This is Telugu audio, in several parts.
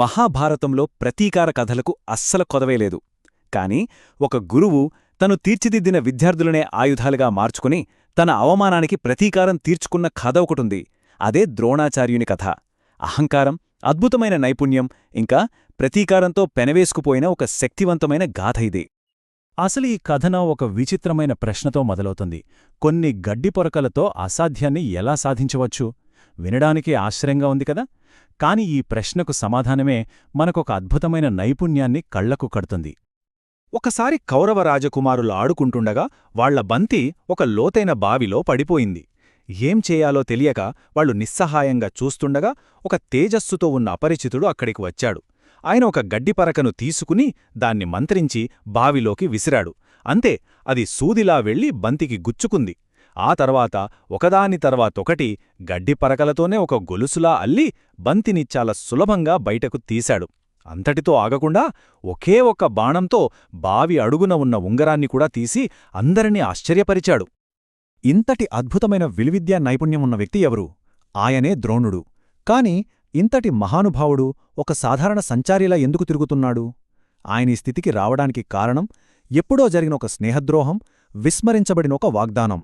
మహాభారతంలో ప్రతీకార కథలకు అస్సలు కొదవేలేదు కాని ఒక గురువు తను తీర్చిదిద్దిన విద్యార్థులనే ఆయుధాలుగా మార్చుకుని తన అవమానానికి ప్రతీకారం తీర్చుకున్న కథ ఒకటుంది. అదే ద్రోణాచార్యుని కథ. అహంకారం అద్భుతమైన నైపుణ్యం ఇంకా ప్రతీకారంతో పెనవేసుకుపోయిన ఒక శక్తివంతమైన గాథ ఇది. అసలు ఈ కథన ఒక విచిత్రమైన ప్రశ్నతో మొదలవుతుంది. కొన్ని గడ్డిపొరకలతో అసాధ్యాన్ని ఎలా సాధించవచ్చు? వినడానికి ఆశ్చర్యంగా ఉంది కదా? కాని ఈ ప్రశ్నకు సమాధానమే మనకొక అద్భుతమైన నైపుణ్యాన్ని కళ్ళకు కడుతుంది. ఒకసారి కౌరవ రాజకుమారులు ఆడుకుంటుండగా వాళ్ళ బంతి ఒక లోతైన బావిలో పడిపోయింది. ఏం చేయాలో తెలియక వాళ్ళు నిస్సహాయంగా చూస్తుండగా ఒక తేజస్సుతో ఉన్న అపరిచితుడు అక్కడికి వచ్చాడు. ఆయన ఒక గడ్డిపరకను తీసుకుని దాన్ని మంత్రించి బావిలోకి విసిరాడు. అంతే అది సూదిలా వెళ్ళి బంతికి గుచ్చుకుంది. ఆ తర్వాత ఒకదాని తర్వాతొకటి గడ్డిపరకలతోనే ఒక గొలుసులా అల్లి బంతిని చాలా సులభంగా బయటకు తీశాడు. అంతటితో ఆగకుండా ఒకే ఒక్క బాణంతో బావి అడుగున ఉన్న ఉంగరాన్ని కూడా తీసి అందరినీ ఆశ్చర్యపరిచాడు. ఇంతటి అద్భుతమైన విలువిద్యా నైపుణ్యం ఉన్న వ్యక్తి ఎవరు? ఆయనే ద్రోణుడు. కాని ఇంతటి మహానుభావుడు ఒక సాధారణ సంచారిలా ఎందుకు తిరుగుతున్నాడు? ఆయన ఈ స్థితికి రావడానికి కారణం ఎప్పుడో జరిగిన ఒక స్నేహద్రోహం విస్మరించబడిన ఒక వాగ్దానం.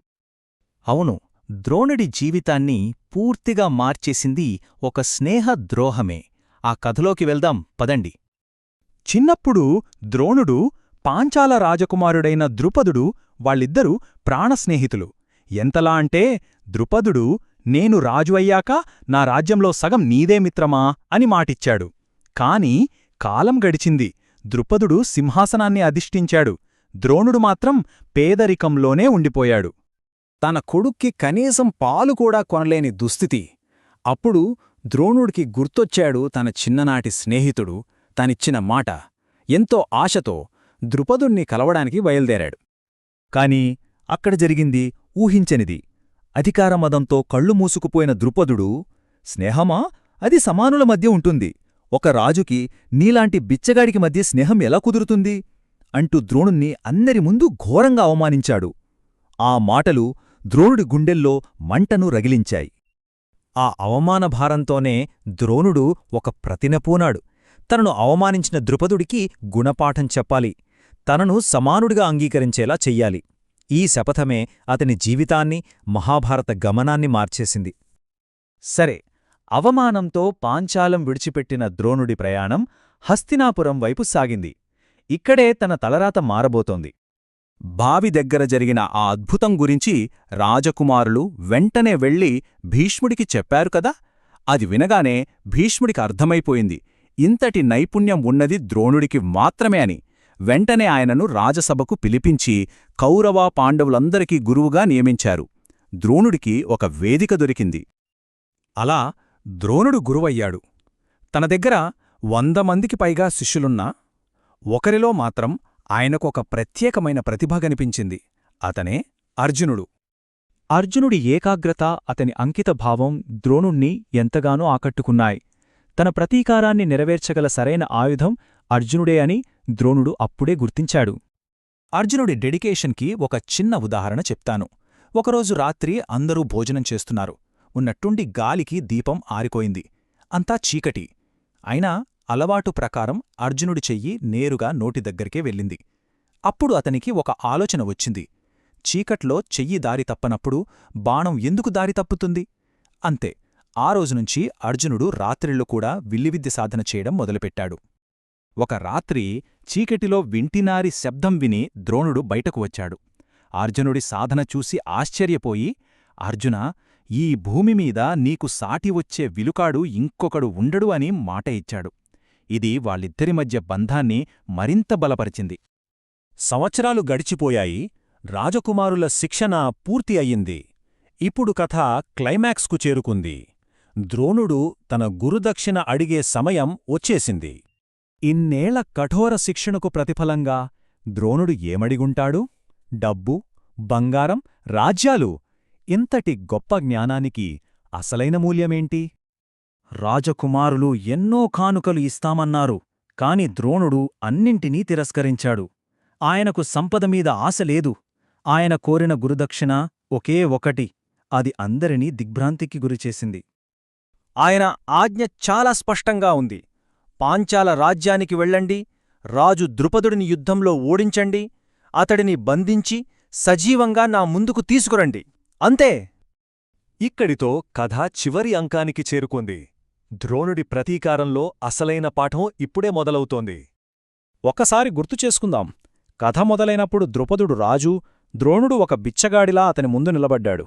అవును ద్రోణుడి జీవితాన్ని పూర్తిగా మార్చేసింది ఒక స్నేహ ద్రోహమే. ఆ కథలోకి వెళ్దాం పదండి. చిన్నప్పుడు ద్రోణుడు పాంచాల రాజకుమారుడైన ద్రుపదుడు వాళ్ళిద్దరూ ప్రాణస్నేహితులు ఎంతలా అంటే ద్రుపదుడు నేను రాజు అయ్యాక నా రాజ్యంలో సగం నీదే మిత్రమా? అని మాటిచ్చాడు. కాని కాలం గడిచింది. ద్రుపదుడు సింహాసనాన్ని అధిష్ఠించాడు. ద్రోణుడు మాత్రం పేదరికంలోనే ఉండిపోయాడు. తన కొడుక్కి కనీసం పాలు కూడా కొనలేని దుస్థితి. అప్పుడు ద్రోణుడికి గుర్తొచ్చాడు తన చిన్ననాటి స్నేహితుడు తనిచ్చిన మాట. ఎంతో ఆశతో ద్రుపదుణ్ణి కలవడానికి బయల్దేరాడు. కాని అక్కడ జరిగింది ఊహించనిది. అధికారమదంతో కళ్ళు మూసుకుపోయిన ద్రుపదుడు స్నేహమా? అది సమానుల మధ్య ఉంటుంది. ఒక రాజుకి నీలాంటి బిచ్చగాడికి మధ్య స్నేహం ఎలా కుదురుతుంది? అంటూ ద్రోణుణ్ణి అందరి ముందు ఘోరంగా అవమానించాడు. ఆ మాటలు ద్రోణుడి గుండెల్లో మంటను రగిలించాయి. ఆ అవమానభారంతోనే ద్రోణుడు ఒక ప్రతినపూనాడు. తనను అవమానించిన ద్రుపదుడికి గుణపాఠం చెప్పాలి. తనను సమానుడిగా అంగీకరించేలా చెయ్యాలి. ఈ శపథమే అతని జీవితాన్ని మహాభారత గమనాన్ని మార్చేసింది. సరే అవమానంతో పాంచాలం విడిచిపెట్టిన ద్రోణుడి ప్రయాణం హస్తినాపురం వైపు సాగింది. ఇక్కడే తన తలరాత మారబోతోంది. బావి దగ్గర జరిగిన ఆ అద్భుతం గురించి రాజకుమారులు వెంటనే వెళ్ళి భీష్ముడికి చెప్పారు కదా? అది వినగానే భీష్ముడికి అర్థమైపోయింది. ఇంతటి నైపుణ్యం ఉన్నది ద్రోణుడికి మాత్రమే అని. వెంటనే ఆయనను రాజసభకు పిలిపించి కౌరవ పాండవులందరికీ గురువుగా నియమించారు. ద్రోణుడికి ఒక వేదిక దొరికింది. అలా ద్రోణుడు గురువయ్యాడు. తన దగ్గర వంద మందికి పైగా శిష్యులున్నా ఒకరిలో మాత్రం ఆయనకొక ప్రత్యేకమైన ప్రతిభ కనిపించింది అతనే అర్జునుడు. అర్జునుడి ఏకాగ్రత అతని అంకితభావం ద్రోణుణ్ణి ఎంతగానో ఆకట్టుకున్నాయి. తన ప్రతీకారాన్ని నెరవేర్చగల సరైన ఆయుధం అర్జునుడే అని ద్రోణుడు అప్పుడే గుర్తించాడు. అర్జునుడి డెడికేషన్కి ఒక చిన్న ఉదాహరణ చెప్తాను. ఒకరోజు రాత్రి అందరూ భోజనం చేస్తున్నారు. ఉన్నట్టుండి గాలికి దీపం ఆరిపోయింది. అంతా చీకటి. అయినా అలవాటు ప్రకారం అర్జునుడి చెయ్యి నేరుగా నోటి దగ్గరికే వెళ్ళింది. అప్పుడు అతనికి ఒక ఆలోచన వచ్చింది. చీకట్లో చెయ్యి దారి తప్పనప్పుడు బాణం ఎందుకు దారి తప్పుతుంది? అంతే ఆ రోజునుంచి అర్జునుడు రాత్రిళ్ళు కూడా విల్లివిద్య సాధన చేయడం మొదలుపెట్టాడు. ఒక రాత్రి చీకటిలో వింటినారి శబ్దం విని ద్రోణుడు బయటకు వచ్చాడు. అర్జునుడి సాధన చూసి ఆశ్చర్యపోయి అర్జున ఈ భూమిమీద నీకు సాటి వచ్చే విలుకాడు ఇంకొకడు ఉండడు అని మాట ఇచ్చాడు. ఇది వాళ్ళిద్దరి మధ్య బంధాన్ని మరింత బలపరిచింది. సంవత్సరాలు గడిచిపోయాయి రాజకుమారుల శిక్షణ పూర్తి అయ్యింది. ఇప్పుడు కథ క్లైమాక్స్కు చేరుకుంది. ద్రోణుడు తన గురుదక్షిణ అడిగే సమయం వచ్చేసింది. ఇన్నేళ్ళ కఠోర శిక్షణకు ప్రతిఫలంగా ద్రోణుడు ఏమడిగుంటాడు? డబ్బు బంగారం రాజ్యాలు ఇంతటి గొప్ప జ్ఞానానికి అసలైన మూల్యమేంటి? రాజకుమారులు ఎన్నో కానుకలు ఇస్తామన్నారు కాని ద్రోణుడు అన్నింటినీ తిరస్కరించాడు. ఆయనకు సంపదమీద ఆశ లేదు. ఆయన కోరిన గురుదక్షిణ ఒకే ఒకటి అది అందరినీ దిగ్భ్రాంతికి గురిచేసింది. ఆయన ఆజ్ఞ చాలా స్పష్టంగా ఉంది. పాంచాల రాజ్యానికి వెళ్ళండి రాజు ద్రుపదుడిని యుద్ధంలో ఓడించండి అతడిని బంధించి సజీవంగా నా ముందుకు తీసుకురండి. అంతే! ఇక్కడితో కథ చివరి అంకానికి చేరుకుంది. ద్రోణుడి ప్రతీకారంలో అసలైన పాఠం ఇప్పుడే మొదలవుతోంది. ఒక్కసారి గుర్తు చేసుకుందాం. కథ మొదలైనప్పుడు ద్రుపదుడు రాజు ద్రోణుడు ఒక బిచ్చగాడిలా అతని ముందు నిలబడ్డాడు.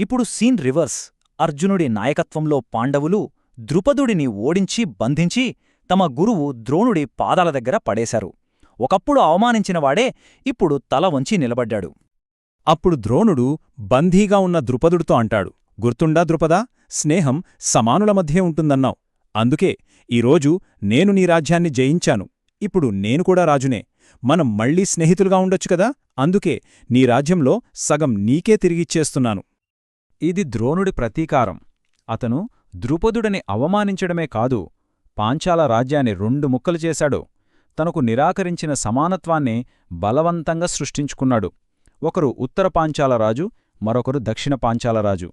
ఇప్పుడు సీన్ రివర్స్. అర్జునుడి నాయకత్వంలో పాండవులు ద్రుపదుడిని ఓడించి బంధించి తమ గురువు ద్రోణుడి పాదాల దగ్గర పడేశారు. ఒకప్పుడు అవమానించినవాడే ఇప్పుడు తల వంచి నిలబడ్డాడు. అప్పుడు ద్రోణుడు బందీగా ఉన్న ద్రుపదుడితో అంటాడు. గుర్తుండా ద్రుపదా? స్నేహం సమానుల మధ్యే ఉంటుందన్నావు. అందుకే ఈరోజు నేను నీ రాజ్యాన్ని జయించాను. ఇప్పుడు నేను కూడా రాజునే. మనం మళ్ళీ స్నేహితులుగా ఉండొచ్చు కదా? అందుకే నీ రాజ్యంలో సగం నీకే తిరిగిచ్చేస్తున్నాను ఇది ద్రోణుడి ప్రతీకారం. అతను ద్రుపదుడని అవమానించడమే కాదు పాంచాల రాజ్యాన్ని రెండు ముక్కలు చేశాడు. తనకు నిరాకరించిన సమానత్వాన్ని బలవంతంగా సృష్టించుకున్నాడు. ఒకరు ఉత్తర పాంచాల రాజు మరొకరు దక్షిణ పాంచాల రాజు.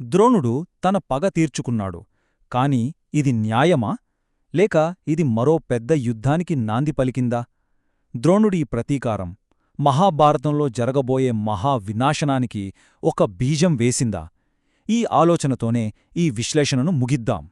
ద్రోణుడు తన పగ తీర్చుకున్నాడు. కాని ఇది న్యాయమా? లేక ఇది మరో పెద్ద యుద్ధానికి నాంది పలికిందా? ద్రోణుడి ఈ ప్రతీకారం మహాభారతంలో జరగబోయే మహా వినాశనానికి ఒక బీజం వేసిందా? ఈ ఆలోచనతోనే ఈ విశ్లేషణను ముగిద్దాం.